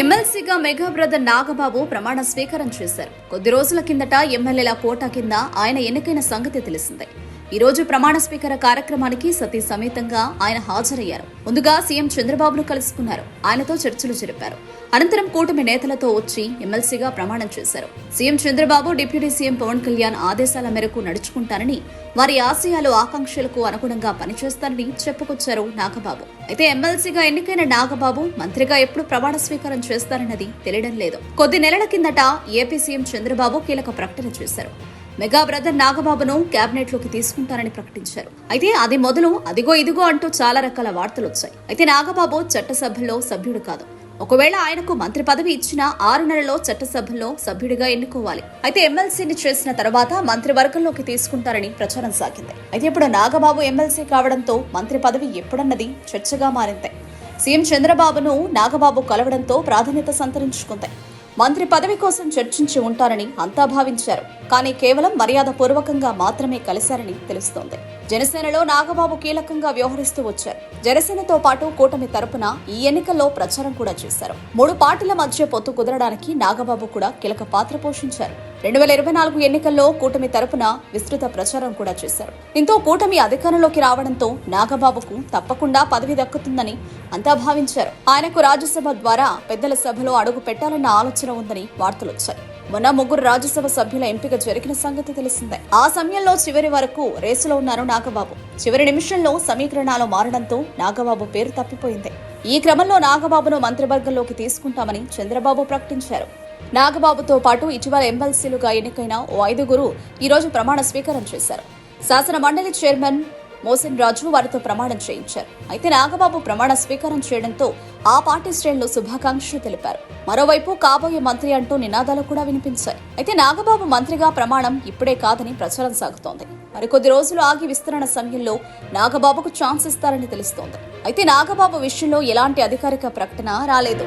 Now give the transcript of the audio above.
ఎమ్మెల్సీగా mega brother Nagababu ప్రమాణ స్వీకారం చేశారు. కొద్ది రోజుల కిందట ఎమ్మెల్యేల కోటా కింద ఆయన ఎన్నికైన సంగతి తెలిసిందే. ఈరోజు ప్రమాణ స్వీకార కార్యక్రమానికి సతీ సమేతంగా ఆయన హాజరయ్యారు. ముందుగా సీఎం చంద్రబాబును కలుసుకున్నారు. ఆయనతో చర్చలు జరిపారు. అనంతరం కూటమి నేతలతో వచ్చి ఎమ్మెల్సీగా ప్రమాణం చేశారు. CM Chandrababu deputy CM Pawan Kalyan ఆదేశాల మేరకు నడుచుకుంటానని వారి ఆశయాలు ఆకాంక్షలకు అనుగుణంగా పనిచేస్తానని చెప్పుకొచ్చారు నాగబాబు. అయితే ఎమ్మెల్సీగా ఎన్నికైన నాగబాబు మంత్రిగా ఎప్పుడు ప్రమాణ స్వీకారం చేస్తారన్నది తెలియడం లేదు. కొద్ది నెలల కిందట ఏపీ సీఎం చంద్రబాబు కీలక ప్రకటన చేశారు. మెగా బ్రదర్ నాగబాబును కేబినెట్లోకి తీసుకుంటారని ప్రకటించారు. అయితే అది మొదలు అదిగో ఇదిగో అంటూ చాలా రకాల వార్తలు వచ్చాయి అయితే నాగబాబు చట్టసభలో సభ్యుడు కాదు. ఒకవేళ ఆయనకు మంత్రి పదవి ఇచ్చిన ఆరు నెలల్లో చట్టసభలో సభ్యుడిగా ఎన్నుకోవాలి. అయితే ఎమ్మెల్సీని చేసిన తర్వాత మంత్రివర్గంలోకి తీసుకుంటారని ప్రచారం సాగింది. అయితే ఇప్పుడు నాగబాబు ఎమ్మెల్సీ కావడంతో మంత్రి పదవి ఎప్పుడన్నది చర్చగా మారింది. సీఎం చంద్రబాబును నాగబాబు కలవడంతో ప్రాధాన్యత సంతరించుకుంది. మంత్రి పదవి కోసం చర్చించి ఉంటారని అంతా భావించారు. కానీ కేవలం మర్యాదపూర్వకంగా మాత్రమే కలిశారని తెలుస్తోంది. జనసేనలో నాగబాబు కీలకంగా వ్యవహరిస్తూ వచ్చారు. జనసేనతో పాటు కూటమి తరపున ఈ ఎన్నికల్లో ప్రచారం కూడా చేశారు. మూడు పార్టీల మధ్య పొత్తు కుదరడానికి నాగబాబు కూడా కీలక పాత్ర పోషించారు. రెండు వేల ఇరవై నాలుగు ఎన్నికల్లో కూటమి తరపున విస్తృత ప్రచారం కూడా చేశారు. దీంతో కూటమి అధికారంలోకి రావడంతో నాగబాబుకు తప్పకుండా పదవి దక్కుతుందని అంతా భావించారు. ఆయనకు రాజ్యసభ ద్వారా పెద్దల సభలో అడుగు పెట్టాలన్న ఆలోచన ఉందని వార్తలొచ్చాయి. మొన్న ముగ్గురు రాజ్యసభ సభ్యుల ఎంపిక జరిగిన సంగతి తెలిసిందే. ఆ సమయంలో చివరి వరకు రేసులో ఉన్నారు నాగబాబు. చివరి నిమిషంలో సమీకరణాలు మారడంతో నాగబాబు పేరు తప్పిపోయింది. ఈ క్రమంలో నాగబాబును మంత్రివర్గంలోకి తీసుకుంటామని చంద్రబాబు ప్రకటించారు. నాగబాబుతో పాటు ఇటీవల ఎమ్మెల్సీలుగా ఎన్నికైన ఓ ఐదుగురు ఈ రోజు ప్రమాణ స్వీకారం చేశారు. శాసన మండలి చైర్మన్ మోసిన్ రాజు వారితో ప్రమాణం చేయించారు. అయితే నాగబాబు ప్రమాణ స్వీకారం చేయడంతో ఆ పార్టీ శ్రేణులు శుభాకాంక్షలు తెలిపారు. మరోవైపు కాబోయే మంత్రి అంటూ నినాదాలు కూడా వినిపించాయి. అయితే నాగబాబు మంత్రిగా ప్రమాణం ఇప్పుడే కాదని ప్రచారం సాగుతోంది. మరికొద్ది రోజులు ఆగి విస్తరణ సమయంలో నాగబాబుకు ఛాన్స్ ఇస్తారని తెలుస్తోంది. అయితే నాగబాబు విషయంలో ఎలాంటి అధికారిక ప్రకటన రాలేదు.